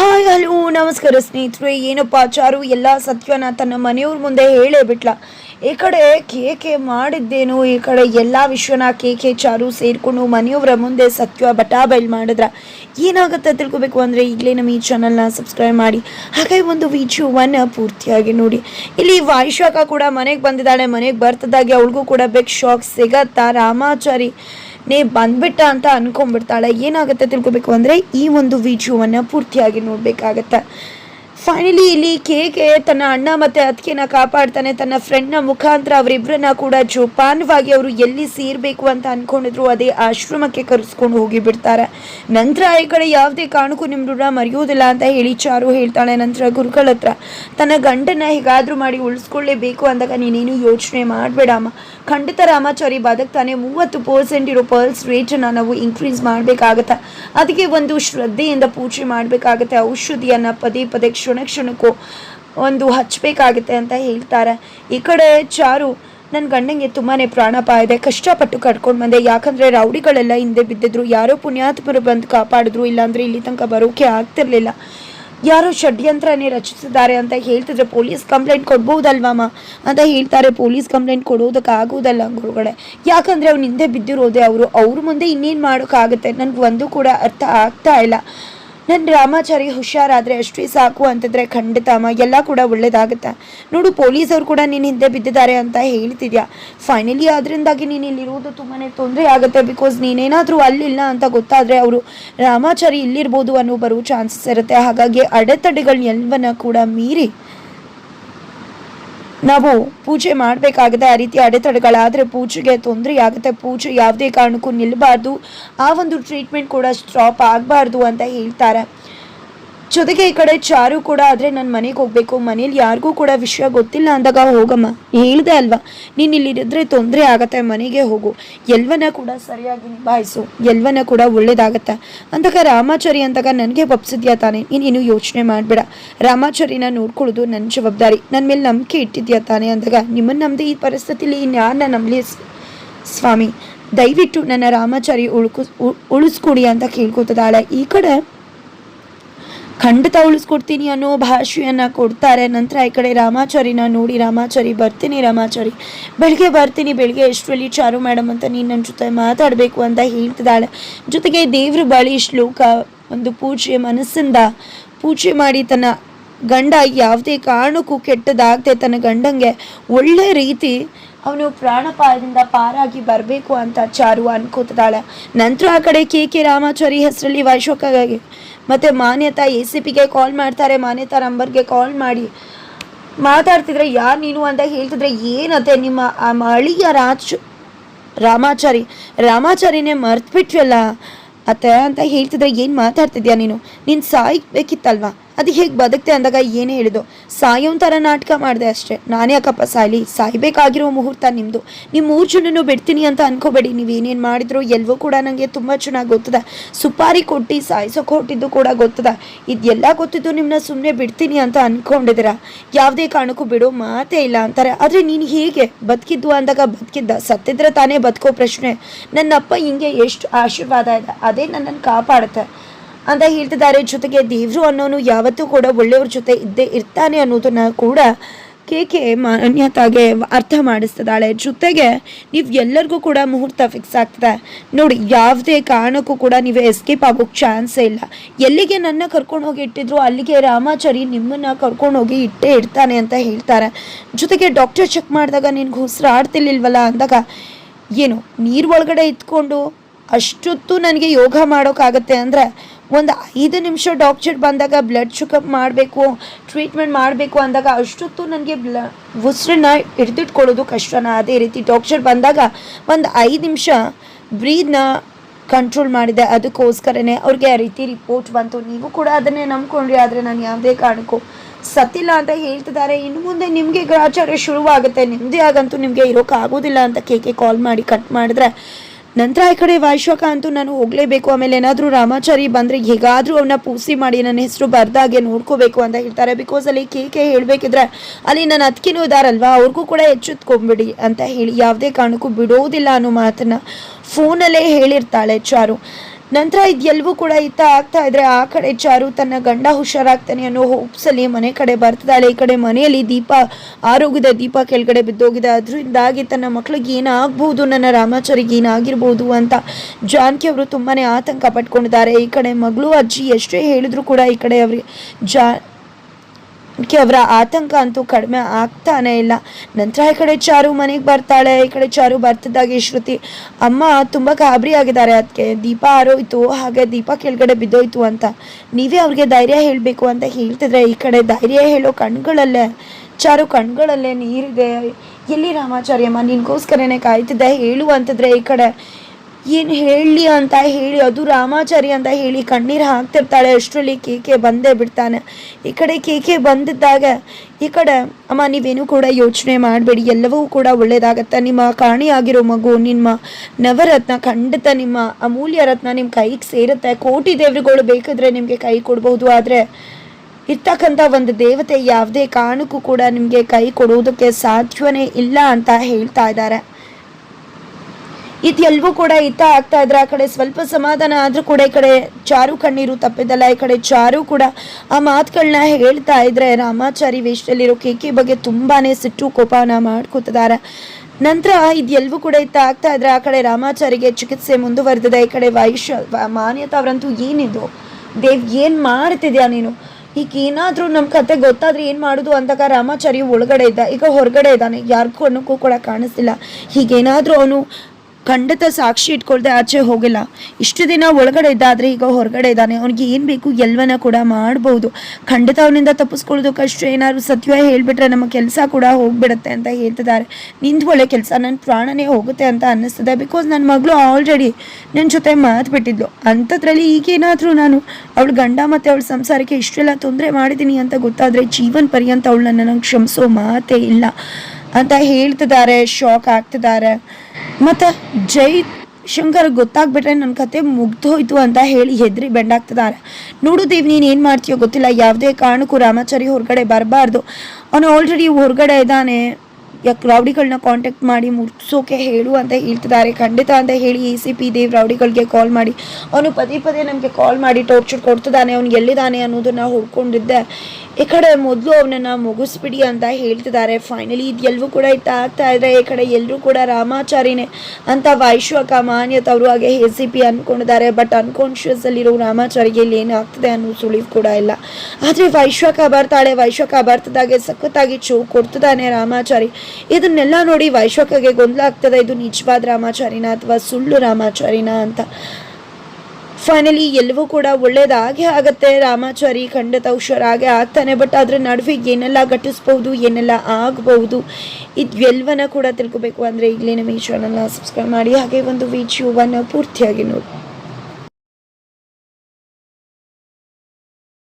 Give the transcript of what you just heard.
Hi, hello, ನಮಸ್ಕಾರ ಸ್ನೇಹಿತರೆ. ಏನಪ್ಪ, ಚಾರು, ಎಲ್ಲ ಸತ್ಯನ ತನ್ನ ಮನೆಯವ್ರ ಮುಂದೆ ಹೇಳೇ ಬಿಟ್ಲ. ಈ ಕಡೆ ಕೇಕೆ ಮಾಡಿದ್ದೇನು? ಈ ಕಡೆ ಎಲ್ಲ ವಿಶ್ವನ ಕೇಕೆ, ಚಾರು ಸೇರಿಕೊಂಡು ಮನೆಯವರ ಮುಂದೆ ಸತ್ಯ ಬಟಾಬೈಲ್ ಮಾಡಿದ್ರ. ಏನಾಗುತ್ತೆ ತಿಳ್ಕೊಬೇಕು ಅಂದರೆ ಈಗಲೇ ನಮ್ಮ ಈ ಚಾನಲ್ನ ಸಬ್ಸ್ಕ್ರೈಬ್ ಮಾಡಿ. ಹಾಗೆ ಒಂದು ವಿಡಿಯೋವನ್ನು ಪೂರ್ತಿಯಾಗಿ ನೋಡಿ. ಇಲ್ಲಿ ವಾಯುಶಾಖ ಕೂಡ ಮನೆಗೆ ಬಂದಿದ್ದಾಳೆ. ಮನೆಗೆ ಬರ್ತದಾಗೆ ಅವಳಿಗೂ ಕೂಡ ಬೆಗ್ ಶಾಕ್ ಸಿಗತ್ತಾ? ರಾಮಾಚಾರಿ ನೇ ಬಂದ್ಬಿಟ್ಟ ಅಂತ ಅನ್ಕೊಂಡ್ಬಿಡ್ತಾಳೆ. ಏನಾಗುತ್ತೆ ತಿಳ್ಕೊಬೇಕು ಅಂದರೆ ಈ ಒಂದು ವಿಡಿಯೋವನ್ನು ಪೂರ್ತಿಯಾಗಿ ನೋಡಬೇಕಾಗತ್ತೆ. ಫೈನಲಿ ಇಲ್ಲಿ ಕೇಕೆ ತನ್ನ ಅಣ್ಣ ಮತ್ತೆ ಅತ್ತಿಗೆನ ಕಾಪಾಡ್ತಾನೆ. ತನ್ನ ಫ್ರೆಂಡ್ನ ಮುಖಾಂತರ ಅವರಿಬ್ಬರನ್ನ ಕೂಡ ಜೋಪಾನವಾಗಿ ಅವರು ಎಲ್ಲಿ ಸೇರಬೇಕು ಅಂತ ಅನ್ಕೊಂಡಿದ್ರು ಅದೇ ಆಶ್ರಮಕ್ಕೆ ಕರೆಸ್ಕೊಂಡು ಹೋಗಿ ಬಿಡ್ತಾರೆ ನಂತರ ಈ ಕಡೆ ಯಾವುದೇ ಕಾರಣಕ್ಕೂ ನಿಮ್ಮ ಋಣ ಮರೆಯೋದಿಲ್ಲ ಅಂತ ಹೇಳಿ ಚಾರು ಹೇಳ್ತಾಳೆ ನಂತರ ಗುರುಗಳ ಹತ್ರ. ತನ್ನ ಗಂಡನ ಹೇಗಾದ್ರೂ ಮಾಡಿ ಉಳಿಸ್ಕೊಳ್ಳೇಬೇಕು ಅಂದಾಗ ನೀನೇನು ಯೋಚನೆ ಮಾಡಬೇಡಮ್ಮ ಖಂಡಿತ ರಾಮಾಚಾರಿ ಬದುಕ್ತಾನೆ. ಮೂವತ್ತು ಪರ್ಸೆಂಟ್ ಇರೋ ಪರ್ಲ್ಸ್ ರೇಟನ್ನು ನಾವು ಇನ್ಕ್ರೀಸ್ ಮಾಡಬೇಕಾಗತ್ತೆ. ಅದಕ್ಕೆ ಒಂದು ಶ್ರದ್ಧೆಯಿಂದ ಪೂಜೆ ಮಾಡಬೇಕಾಗತ್ತೆ. ಔಷಧಿಯನ್ನು ಪದೇ ಪದೇ ಕ್ಷಣ ಕ್ಷಣಕ್ಕೂ ಒಂದು ಹಚ್ಚಬೇಕಾಗುತ್ತೆ ಅಂತ ಹೇಳ್ತಾರೆ. ಈ ಕಡೆ ಚಾರು ನನ್ನ ಗಂಡಂಗೆ ತುಂಬಾ ಪ್ರಾಣಾಪಾಯ ಇದೆ ಕಷ್ಟಪಟ್ಟು ಕರ್ಕೊಂಡು ಬಂದೆ. ಯಾಕಂದರೆ ರೌಡಿಗಳೆಲ್ಲ ಹಿಂದೆ ಬಿದ್ದಿದ್ರು. ಯಾರೋ ಪುಣ್ಯಾತ್ಮರು ಬಂದು ಕಾಪಾಡಿದ್ರು. ಇಲ್ಲಾಂದರೆ ಇಲ್ಲಿ ತನಕ ಬರೋಕೆ ಆಗ್ತಿರ್ಲಿಲ್ಲ. ಯಾರೋ ಷಡ್ಯಂತ್ರನೇ ರಚಿಸಿದ್ದಾರೆ ಅಂತ ಹೇಳ್ತಿದ್ರೆ ಪೊಲೀಸ್ ಕಂಪ್ಲೇಂಟ್ ಕೊಡ್ಬೋದಲ್ವಮ್ಮ ಅಂತ ಹೇಳ್ತಾರೆ. ಪೊಲೀಸ್ ಕಂಪ್ಲೇಂಟ್ ಕೊಡೋದಕ್ಕೆ ಆಗೋದಲ್ಲ ಗುರುಗಳೇ. ಯಾಕಂದರೆ ಅವ್ನು ಹಿಂದೆ ಬಿದ್ದಿರೋದೆ ಅವರು. ಅವ್ರ ಮುಂದೆ ಇನ್ನೇನು ಮಾಡೋಕ್ಕಾಗುತ್ತೆ? ನನಗೆ ಒಂದು ಕೂಡ ಅರ್ಥ ಆಗ್ತಾ ಇಲ್ಲ. ನನ್ನ ರಾಮಾಚಾರಿ ಹುಷಾರಾದರೆ ಅಷ್ಟೇ ಸಾಕು ಅಂತಂದರೆ ಖಂಡಿತ ಅಮ್ಮ, ಎಲ್ಲ ಕೂಡ ಒಳ್ಳೇದಾಗುತ್ತೆ. ನೋಡು, ಪೊಲೀಸವ್ರು ಕೂಡ ನೀನು ಹಿಂದೆ ಬಿದ್ದಿದ್ದಾರೆ ಅಂತ ಹೇಳ್ತಿದ್ಯಾ? ಫೈನಲಿ ಅದರಿಂದಾಗಿ ನೀನು ಇಲ್ಲಿರುವುದು ತುಂಬಾ ತೊಂದರೆ ಆಗುತ್ತೆ ಬಿಕಾಸ್ ನೀನೇನಾದರೂ ಅಲ್ಲಿಲ್ಲ ಅಂತ ಗೊತ್ತಾದರೆ ಅವರು ರಾಮಾಚಾರಿ ಇಲ್ಲಿರ್ಬೋದು ಅನ್ನೋ ಬರೋ ಚಾನ್ಸಸ್ ಇರುತ್ತೆ. ಹಾಗಾಗಿ ಅಡೆತಡೆಗಳನ್ನೆಲ್ಲವನ್ನ ಕೂಡ ಮೀರಿ ನಾವು ಪೂಜೆ ಮಾಡಬೇಕಾಗದೆ ಆ ರೀತಿ ಅಡೆತಡೆಗಳಾದರೆ ಪೂಜೆಗೆ ತೊಂದರೆ ಆಗುತ್ತೆ ಪೂಜೆ ಯಾವುದೇ ಕಾರಣಕ್ಕೂ ನಿಲ್ಲಬಾರ್ದು. ಆ ಒಂದು ಟ್ರೀಟ್ಮೆಂಟ್ ಕೂಡ ಸ್ಟಾಪ್ ಆಗಬಾರ್ದು ಅಂತ ಹೇಳ್ತಾರೆ. ಜೊತೆಗೆ ಈ ಕಡೆ ಚಾರು ಕೂಡ ಆದರೆ ನನ್ನ ಮನೆಗೆ ಹೋಗ್ಬೇಕು. ಮನೇಲಿ ಯಾರಿಗೂ ಕೂಡ ವಿಷಯ ಗೊತ್ತಿಲ್ಲ ಅಂದಾಗ ಹೋಗಮ್ಮ. ಹೇಳ್ದೆ ಅಲ್ವಾ? ನೀನು ಇಲ್ಲಿರಿದ್ರೆ ತೊಂದರೆ ಆಗತ್ತೆ. ಮನೆಗೆ ಹೋಗು. ಎಲ್ವನ ಕೂಡ ಸರಿಯಾಗಿ ನಿಭಾಯಿಸು. ಎಲ್ವನ ಕೂಡ ಒಳ್ಳೇದಾಗತ್ತೆ. ಅಂದಾಗ ರಾಮಾಚಾರಿ ಅಂದಾಗ ನನಗೆ ಒಪ್ಸಿದ್ಯಾ ತಾನೆ? ನೀನೇನು ಯೋಚನೆ ಮಾಡಬೇಡ. ರಾಮಾಚಾರಿನ ನೋಡ್ಕೊಳ್ಳೋದು ನನ್ನ ಜವಾಬ್ದಾರಿ. ನನ್ನ ಮೇಲೆ ನಂಬಿಕೆ ಇಟ್ಟಿದ್ಯಾ ತಾನೆ ಅಂದಾಗ ನಿಮ್ಮನ್ನು ನಮ್ಮದೇ ಈ ಪರಿಸ್ಥಿತಿಲಿ ಇನ್ಯಾರನ್ನ ನಂಬಲಿ ಸ್ವಾಮಿ? ದಯವಿಟ್ಟು ನನ್ನ ರಾಮಾಚಾರಿ ಉಳ್ಕು ಉಳಿಸ್ಕೊಡಿ ಅಂತ ಕೇಳ್ಕೊತದಾಳೆ ಈ ಕಡೆ ಖಂಡಿತ ಉಳಿಸ್ಕೊಡ್ತೀನಿ ಅನ್ನೋ ಭಾಷೆಯನ್ನು ಕೊಡ್ತಾರೆ. ನಂತರ ಈ ಕಡೆ ರಾಮಾಚಾರಿನ ನೋಡಿ, ರಾಮಾಚಾರಿ ಬರ್ತೀನಿ, ರಾಮಾಚಾರಿ ಬೆಳಗ್ಗೆ ಬರ್ತೀನಿ ಬೆಳಗ್ಗೆ ಎಷ್ಟರಲ್ಲಿ ಚಾರು ಮೇಡಮ್ ಅಂತ ನೀನು ನನ್ನ ಜೊತೆ ಮಾತಾಡಬೇಕು ಅಂತ ಹೇಳ್ತಿದ್ದಾಳೆ. ಜೊತೆಗೆ ದೇವ್ರ ಬಳಿ ಶ್ಲೋಕ, ಒಂದು ಪೂಜೆ ಮನಸ್ಸಿಂದ ಪೂಜೆ ಮಾಡಿ ತನ್ನ ಗಂಡ ಯಾವುದೇ ಕಾರಣಕ್ಕೂ ಕೆಟ್ಟದಾಗದೆ ತನ್ನ ಗಂಡಂಗೆ ಒಳ್ಳೆ ರೀತಿ ಅವನು ಪ್ರಾಣಪಾಯದಿಂದ ಪಾರಾಗಿ ಬರಬೇಕು ಅಂತ ಚಾರು ಅನ್ಕೋತಿದ್ದಾಳೆ. ನಂತರ ಆ ಕಡೆ ಕೆ ಕೆ ರಾಮಾಚಾರಿ ಹೆಸರಲ್ಲಿ ವೈಶೋಕಾಗಿ ಮತ್ತು ಮಾನ್ಯತಾ ಎ ಸಿ ಪಿಗೆ ಕಾಲ್ ಮಾಡ್ತಾರೆ, ಮಾನ್ಯತಾ ನಂಬರ್ಗೆ ಕಾಲ್ ಮಾಡಿ. ಮಾತಾಡ್ತಿದ್ರೆ, ಯಾರು ನೀನು ಅಂತ ಹೇಳ್ತಿದ್ರೆ, ಏನತ್ತೆ ನಿಮ್ಮ ಆ ಅಳಿಯ ರಾಜ, ರಾಮಾಚಾರಿ? ರಾಮಾಚಾರಿನೇ ಮರ್ತ್ಬಿಟ್ವಲ್ಲ ಅತ್ತೆ ಅಂತ ಹೇಳ್ತಿದ್ರೆ, ಏನು ಮಾತಾಡ್ತಿದ್ಯಾ ನೀನು? ನೀನು ಸಾಯ್ಬೇಕಿತ್ತಲ್ವಾ? ಅದು ಹೇಗೆ ಬದುಕ್ತೆ ಅಂದಾಗ ಏನೇ ಹೇಳಿದು ಸಾಯೋ ಥರ ನಾಟಕ ಮಾಡಿದೆ ಅಷ್ಟೇ. ನಾನೇ ಅಕ್ಕಪ್ಪ, ಸಾಯಲಿ, ಸಾಯ್ಬೇಕಾಗಿರೋ ಮುಹೂರ್ತ ನಿಮ್ಮದು ನಿಮ್ಮ ಮೂರು ಜನನೂ ಬಿಡ್ತೀನಿ ಅಂತ ಅನ್ಕೋಬೇಡಿ. ನೀವು ಏನೇನು ಮಾಡಿದ್ರು ಎಲ್ಲವೂ ಕೂಡ ನನಗೆ ತುಂಬ ಚೆನ್ನಾಗಿ ಗೊತ್ತದ. ಸುಪಾರಿ ಕೊಟ್ಟು ಸಾಯಿಸೋಕೆ ಹೊಟ್ಟಿದ್ದು ಕೂಡ ಗೊತ್ತದ. ಇದೆಲ್ಲ ಗೊತ್ತಿದ್ದು ನಿಮ್ಮನ್ನ ಸುಮ್ಮನೆ ಬಿಡ್ತೀನಿ ಅಂತ ಅನ್ಕೊಂಡಿದ್ದೀರಾ? ಯಾವುದೇ ಕಾರಣಕ್ಕೂ ಬಿಡೋ ಮಾತೇ ಇಲ್ಲ ಅಂತಾರೆ. ಆದರೆ ನೀನು ಹೇಗೆ? ಬದುಕಿದ್ದು ಅಂದಾಗ ಬದುಕಿದ್ದ. ಸತ್ತಿದ್ರೆ ತಾನೇ ಬದುಕೋ ಪ್ರಶ್ನೆ. ನನ್ನ ಅಪ್ಪ ಹಿಂಗೆ ಎಷ್ಟು ಆಶೀರ್ವಾದ ಇದೆ. ಅದೇ ನನ್ನನ್ನು ಕಾಪಾಡುತ್ತೆ. ಅಂತ ಹೇಳ್ತಿದ್ದಾರೆ. ಜೊತೆಗೆ ದೇವರು ಅನ್ನೋನು ಯಾವತ್ತೂ ಕೂಡ ಒಳ್ಳೆಯವ್ರ ಜೊತೆ ಇದ್ದೇ ಇರ್ತಾನೆ ಅನ್ನೋದನ್ನ ಕೂಡ ಕೇಕೆ ಮಾನ್ಯತಾಗೆ ಅರ್ಥ ಮಾಡಿಸ್ತಿದ್ದಾಳೆ. ಜೊತೆಗೆ ನೀವು ಎಲ್ಲರಿಗೂ ಕೂಡ ಮುಹೂರ್ತ ಫಿಕ್ಸ್ ಆಗ್ತದೆ. ನೋಡಿ, ಯಾವುದೇ ಕಾರಣಕ್ಕೂ ಕೂಡ ನೀವು ಎಸ್ಕೇಪ್ ಆಗೋಕ್ಕೆ ಚಾನ್ಸೇ ಇಲ್ಲ. ಎಲ್ಲಿಗೆ ನನ್ನ ಕರ್ಕೊಂಡು ಹೋಗಿ ಇಟ್ಟಿದ್ರು, ಅಲ್ಲಿಗೆ ರಾಮಾಚಾರಿ ನಿಮ್ಮನ್ನು ಕರ್ಕೊಂಡು ಹೋಗಿ ಇಟ್ಟೇ ಇರ್ತಾನೆ ಅಂತ ಹೇಳ್ತಾರೆ. ಜೊತೆಗೆ ಡಾಕ್ಟರ್ ಚೆಕ್ ಮಾಡಿದಾಗ ನಿನ್ಗೆ ಉಸಿರಾಡ್ತಿರ್ಲಿಲ್ವಲ್ಲ ಅಂದಾಗ, ಏನು, ನೀರು ಒಳಗಡೆ ಇದ್ಕೊಂಡು ಅಷ್ಟೊತ್ತು ನನಗೆ ಯೋಗ ಮಾಡೋಕ್ಕಾಗತ್ತೆ ಅಂದರೆ ಒಂದು ಐದು ನಿಮಿಷ ಡಾಕ್ಟರ್ ಬಂದಾಗ ಬ್ಲಡ್ ಚೆಕಪ್ ಮಾಡಬೇಕು ಟ್ರೀಟ್ಮೆಂಟ್ ಮಾಡಬೇಕು ಅಂದಾಗ ಅಷ್ಟೊತ್ತು ನನಗೆ ಬ್ಲ, ಉಸಿರನ್ನ ಹಿಡಿದಿಟ್ಕೊಳ್ಳೋದು ಕಷ್ಟನ. ಅದೇ ರೀತಿ ಡಾಕ್ಟರ್ ಬಂದಾಗ ಒಂದು ಐದು ನಿಮಿಷ ಬ್ರೀದ್ನ ಕಂಟ್ರೋಲ್ ಮಾಡಿದೆ. ಅದಕ್ಕೋಸ್ಕರನೇ ಅವ್ರಿಗೆ ಆ ರೀತಿ ರಿಪೋರ್ಟ್ ಬಂತು. ನೀವು ಕೂಡ ಅದನ್ನೇ ನಂಬ್ಕೊಂಡ್ರಿ, ಆದರೆ ನಾನು ಯಾವುದೇ ಕಾರಣಕ್ಕೂ ಸತ್ತಿಲ್ಲ ಅಂತ ಹೇಳ್ತಿದ್ದಾರೆ. ಇನ್ನು ಮುಂದೆ ನಿಮಗೆ ಗ್ರಾಚಾರ ಶುರುವಾಗುತ್ತೆ. ನಿಮ್ಮದೇ ಆಗಂತೂ ನಿಮಗೆ ಇರೋಕ್ಕಾಗೋದಿಲ್ಲ ಅಂತ ಕೇಕೆ ಕಾಲ್ ಮಾಡಿ ಕಟ್ ಮಾಡಿದ್ರೆ ನಂತರ ಈ ಕಡೆ ವೈಶ್ವಕ ಅಂತೂ ನಾನು ಹೋಗಲೇಬೇಕು. ಆಮೇಲೆ ಏನಾದರೂ ರಾಮಾಚಾರಿ ಬಂದರೆ ಹೇಗಾದರೂ ಅವನ್ನ ಪೂಸಿ ಮಾಡಿ ನನ್ನ ಹೆಸರು ಬರ್ದಾಗೆ ನೋಡ್ಕೋಬೇಕು ಅಂತ ಹೇಳ್ತಾರೆ. ಬಿಕಾಸ್ ಅಲ್ಲಿ ಕೇಕೆ ಹೇಳಬೇಕಿದ್ರೆ ಅಲ್ಲಿ ನನ್ನ ಅತ್ತಿಗೆನೂ ಇದಾರಲ್ವಾ? ಅವ್ರಿಗೂ ಕೂಡ ಎಚ್ಚೆತ್ಕೊಂಬಿಡಿ ಅಂತ ಹೇಳಿ ಯಾವುದೇ ಕಾರಣಕ್ಕೂ ಬಿಡೋದಿಲ್ಲ ಅನ್ನೋ ಮಾತನ್ನು ಫೋನಲ್ಲೇ ಹೇಳಿರ್ತಾಳೆ ಚಾರು. ನಂತರ ಇದೆಲ್ಲವೂ ಕೂಡ ಇತ್ತ ಆಗ್ತಾ ಇದ್ರೆ ಆ ಕಡೆ ಚಾರು ತನ್ನ ಗಂಡ ಹುಷಾರಾಗ್ತಾನೆ ಅನ್ನೋ ಹೋಪ್ಸಲ್ಲಿ ಮನೆ ಕಡೆ ಬರ್ತಿದ್ದಾಳೆ. ಈ ಕಡೆ ಮನೆಯಲ್ಲಿ ದೀಪ, ಆರೋಗ್ಯದ ದೀಪ ಕೆಳಗಡೆ ಬಿದ್ದೋಗಿದೆ. ಅದರಿಂದಾಗಿ ತನ್ನ ಮಕ್ಳಿಗೆ ಏನಾಗ್ಬೋದು ನನ್ನ ರಾಮಾಚಾರಿಗೆ ಏನಾಗಿರ್ಬೋದು ಅಂತ ಜಾನಕಿ ಅವರು ತುಂಬಾ ಆತಂಕ ಪಟ್ಕೊಂಡಿದ್ದಾರೆ. ಈ ಕಡೆ ಮಗಳು, ಅಜ್ಜಿ ಎಷ್ಟೇ ಹೇಳಿದ್ರು ಕೂಡ ಈ ಕಡೆ ಅವರಿಗೆ ಜಾ ಅವರ ಆತಂಕ ಅಂತೂ ಕಡಿಮೆ ಆಗ್ತಾನೆ ಇಲ್ಲ. ನಂತರ ಈ ಕಡೆ ಚಾರು ಮನೆಗೆ ಬರ್ತಾಳೆ. ಈ ಕಡೆ ಚಾರು ಬರ್ತಿದ್ದಾಗೆ ಶ್ರುತಿ. ಅಮ್ಮ ತುಂಬ ಗಾಬರಿ ಆಗಿದ್ದಾರೆ ಅದಕ್ಕೆ ದೀಪ ಆರೋಯ್ತು. ಹಾಗೆ ದೀಪ ಕೆಳಗಡೆ ಬಿದ್ದೋಯ್ತು ಅಂತ. ನೀವೇ ಅವ್ರಿಗೆ ಧೈರ್ಯ ಹೇಳಬೇಕು ಅಂತ ಹೇಳ್ತಿದ್ರೆ ಈ ಕಡೆ ಧೈರ್ಯ ಹೇಳೋ ಕಣ್ಗಳಲ್ಲೇ, ಚಾರು ಕಣ್ಗಳಲ್ಲೇ ನೀರಿದೆ. ಎಲ್ಲಿ ರಾಮಾಚಾರ್ಯಮ್ಮ? ನಿನ್ಗೋಸ್ಕರನೇ ಕಾಯ್ತಿದ್ದೆ. ಹೇಳು ಅಂತಂದ್ರೆ ಈ ಕಡೆ ಏನು ಹೇಳಲಿ ಅಂತ ಹೇಳಿ, ಅದು ರಾಮಾಚಾರಿ ಅಂತ ಹೇಳಿ ಕಣ್ಣೀರು ಹಾಕ್ತಿರ್ತಾಳೆ. ಅಷ್ಟರಲ್ಲಿ ಕೇಕೆ ಬಂದೇ ಬಿಡ್ತಾನೆ. ಈ ಕಡೆ ಕೇಕೆ ಬಂದಿದ್ದಾಗ, ಈ ಕಡೆ, ಅಮ್ಮ, ನೀವೇನು ಕೂಡ ಯೋಚನೆ ಮಾಡಬೇಡಿ. ಎಲ್ಲವೂ ಕೂಡ ಒಳ್ಳೆಯದಾಗತ್ತೆ ನಿಮ್ಮ ಕಾಣಿಯಾಗಿರೋ ಮಗು, ನಿಮ್ಮ ನವರತ್ನ ಖಂಡಿತ ನಿಮ್ಮ ಅಮೂಲ್ಯ ರತ್ನ ನಿಮ್ಮ ಕೈಗೆ ಸೇರುತ್ತೆ. ಕೋಟಿ ದೇವರುಗಳು ಬೇಕಿದ್ರೆ ನಿಮಗೆ ಕೈ ಕೊಡ್ಬೋದು. ಆದರೆ, ಇರ್ತಕ್ಕಂಥ ಒಂದು ದೇವತೆ ಯಾವುದೇ ಕಾರಣಕ್ಕೂ ಕೂಡ ನಿಮಗೆ ಕೈ ಕೊಡುವುದಕ್ಕೆ ಸಾಧ್ಯವೇ ಇಲ್ಲ ಅಂತ ಹೇಳ್ತಾ ಇದ್ದಾರೆ. ಇದೆಲ್ಲವೂ ಕೂಡ ಹಿತ ಆಗ್ತಾ ಇದ್ರೆ ಆ ಕಡೆ ಸ್ವಲ್ಪ ಸಮಾಧಾನ ಆದರೂ ಕೂಡ ಈ ಕಡೆ ಚಾರು ಕಣ್ಣೀರು ತಪ್ಪಿದಲ್ಲ, ಈ ಕಡೆ ಚಾರು ಕೂಡ ಆ ಮಾತುಗಳನ್ನ ಹೇಳ್ತಾ ಇದ್ರೆ ರಾಮಾಚಾರಿ ವೇಷದಲ್ಲಿರೋ ಕೇಕೆ ಬಗ್ಗೆ ತುಂಬಾನೇ ಸಿಟ್ಟು ಕೋಪನ ಮಾಡ್ಕೋತಿದ್ದಾರೆ ನಂತರ ಇದೆಲ್ಲವೂ ಕೂಡ ಇತ್ತ ಆಗ್ತಾ ಇದ್ರೆ ಆ ಕಡೆ ರಾಮಾಚಾರಿಗೆ ಚಿಕಿತ್ಸೆ ಮುಂದುವರೆದಿದೆ, ಈ ಕಡೆ ವೈಶ್ಯ ಮಾನ್ಯತಾ ಅವರಂತೂ ಏನಿದು? ದೇವ್ ಏನು ಮಾಡ್ತಿದ್ಯಾ ನೀನು? ಈಗ ಏನಾದರೂ ನಮ್ಮ ಕತೆ ಗೊತ್ತಾದ್ರೆ ಏನು ಮಾಡೋದು ಅಂದಾಗ ರಾಮಾಚಾರಿ ಒಳಗಡೆ ಇದ್ದ, ಈಗ ಹೊರಗಡೆ ಇದ್ದಾನೆ, ಯಾರಿಗೂ ಕೂಡ ಕಾಣಿಸ್ತಿಲ್ಲ. ಹೀಗೇನಾದರೂ ಅವನು ಖಂಡಿತ ಸಾಕ್ಷಿ ಇಟ್ಕೊಳ್ದೆ ಆಚೆ ಹೋಗಿಲ್ಲ. ಇಷ್ಟು ದಿನ ಒಳಗಡೆ ಇದ್ದಾದರೆ ಈಗ ಹೊರಗಡೆ ಇದ್ದಾನೆ. ಅವ್ನಿಗೆ ಏನು ಬೇಕು ಎಲ್ಲವನ್ನ ಕೂಡ ಮಾಡ್ಬೋದು. ಖಂಡಿತ ಅವನಿಂದ ತಪ್ಪಿಸ್ಕೊಳ್ಳೋದು ಕಷ್ಟ ಏನಾದ್ರು ಸತ್ಯ ಹೇಳಿಬಿಟ್ರೆ ನಮ್ಮ ಕೆಲಸ ಕೂಡ ಹೋಗ್ಬಿಡುತ್ತೆ ಅಂತ ಹೇಳ್ತಿದ್ದಾರೆ. ನಿಂದು ಒಳ್ಳೆ ಕೆಲಸ ನನ್ನ ಪ್ರಾಣನೇ ಹೋಗುತ್ತೆ ಅಂತ ಅನ್ನಿಸ್ತದೆ. ಬಿಕಾಸ್ ನನ್ನ ಮಗಳು ಆಲ್ರೆಡಿ ನನ್ನ ಜೊತೆ ಮಾತು ಬಿಟ್ಟಿದ್ಲು. ಅಂಥದ್ರಲ್ಲಿ ಈಗೇನಾದರೂ ನಾನು ಅವಳು ಗಂಡ ಮತ್ತು ಅವಳ ಸಂಸಾರಕ್ಕೆ ಇಷ್ಟೆಲ್ಲ ತೊಂದರೆ ಮಾಡಿದ್ದೀನಿ ಅಂತ ಗೊತ್ತಾದರೆ ಜೀವನ ಪರ್ಯಂತ ಅವಳು ನನಗೆ ಕ್ಷಮಿಸೋ ಮಾತೇ ಇಲ್ಲ. ಅಂತ ಹೇಳ್ತಿದ್ದಾರೆ ಶಾಕ್ ಆಗ್ತಿದ್ದಾರೆ. ಮತ್ತು ಜೈ ಶಂಕರ್ ಗೊತ್ತಾಗ್ಬಿಟ್ರೆ ನನ್ನ ಕತೆ ಮುಗ್ದೋಯ್ತು ಅಂತ ಹೇಳಿ ಹೆದ್ರಿ ಬೆಂಡಾಗ್ತಿದ್ದಾರೆ. ನೋಡು ದೇವ್ ನೀನು ಏನು ಮಾಡ್ತೀಯೋ ಗೊತ್ತಿಲ್ಲ, ಯಾವುದೇ ಕಾರಣಕ್ಕೂ ರಾಮಾಚಾರಿ ಹೊರಗಡೆ ಬರಬಾರ್ದು. ಅವನು ಆಲ್ರೆಡಿ ಹೊರಗಡೆ ಇದ್ದಾನೆ. ಯಾಕೆ ರೌಡಿಗಳನ್ನ ಕಾಂಟ್ಯಾಕ್ಟ್ ಮಾಡಿ ಮುಟ್ಸೋಕೆ ಹೇಳು ಅಂತ ಹೇಳ್ತಿದ್ದಾರೆ. ಖಂಡಿತ ಅಂತ ಹೇಳಿ ಎ ಸಿ ಪಿ ದೇವ್ ರೌಡಿಗಳಿಗೆ ಕಾಲ್ ಮಾಡಿ. ಅವನು ಪದೇ ಪದೇ ನಮಗೆ ಕಾಲ್ ಮಾಡಿ ಟೋರ್ಚರ್ ಕೊಡ್ತಿದ್ದಾನೆ, ಅವ್ನು ಎಲ್ಲಿದ್ದಾನೆ ಅನ್ನೋದನ್ನು ಹುಡ್ಕೊಂಡಿದ್ದೆ. ಈ ಕಡೆ ಮೊದಲು ಅವನನ್ನು ಮುಗಿಸ್ಬಿಡಿ ಅಂತ ಹೇಳ್ತಿದ್ದಾರೆ. ಫೈನಲಿ ಇದೆಲ್ಲವೂ ಕೂಡ ಇತ್ತ ಆಗ್ತಾ ಇದ್ರೆ ಈ ಕಡೆ ಎಲ್ಲರೂ ಕೂಡ ರಾಮಾಚಾರಿನೇ ಅಂತ ವೈಶ್ವಕ ಮಾನ್ಯತವರು ಹಾಗೆ ಎ ಸಿ ಪಿ ಅನ್ಕೊಂಡಿದ್ದಾರೆ. ಬಟ್ ಅನ್ಕಾನ್ಶಿಯಸ್ ಅಲ್ಲಿರೋ ರಾಮಾಚಾರಿಗೆ ಇಲ್ಲಿ ಏನಾಗ್ತದೆ ಅನ್ನೋ ಸುಳಿವು ಕೂಡ ಇಲ್ಲ. ಆದರೆ ವೈಶ್ವಕ ಬರ್ತಾಳೆ. ವೈಶ್ವಕ ಬರ್ತಿದ್ದಾಗೆ ಸಖತ್ತಾಗಿ ಚೂ ಕೊಡ್ತಿದ್ದಾನೆ ರಾಮಾಚಾರಿ. ಇದನ್ನೆಲ್ಲ ನೋಡಿ ವೈಶ್ವಕಗೆ ಗೊಂದಲ ಆಗ್ತದೆ ಇದು ನಿಜವಾದ ರಾಮಾಚಾರಿನ ಅಥವಾ ಸುಳ್ಳು ರಾಮಾಚಾರಿನ ಅಂತ. ಫೈನಲಿ ಎಲ್ಲವೂ ಕೂಡ ಒಳ್ಳೇದಾಗೆ ಆಗತ್ತೆ. ರಾಮಾಚಾರಿ ಖಂಡಿತ ಹುಷಾರಾಗೆ ಆಗ್ತಾನೆ ಬಟ್ ಅದ್ರ ನಡುವೆ ಏನೆಲ್ಲ ಘಟಿಸ್ಬಹುದು, ಏನೆಲ್ಲ ಆಗಬಹುದು ಇದೆಲ್ಲವನ್ನ ಕೂಡ ತಿಳ್ಕೊಬೇಕು. ಅಂದರೆ ಈಗಲೇ ನಮ್ಮ ಈ ಚಾನಲ್ನ ಸಬ್ಸ್ಕ್ರೈಬ್ ಮಾಡಿ. ಹಾಗೆ ಒಂದು ವಿಡಿಯೋವನ್ನು ಪೂರ್ತಿಯಾಗಿ ನೋಡಿ.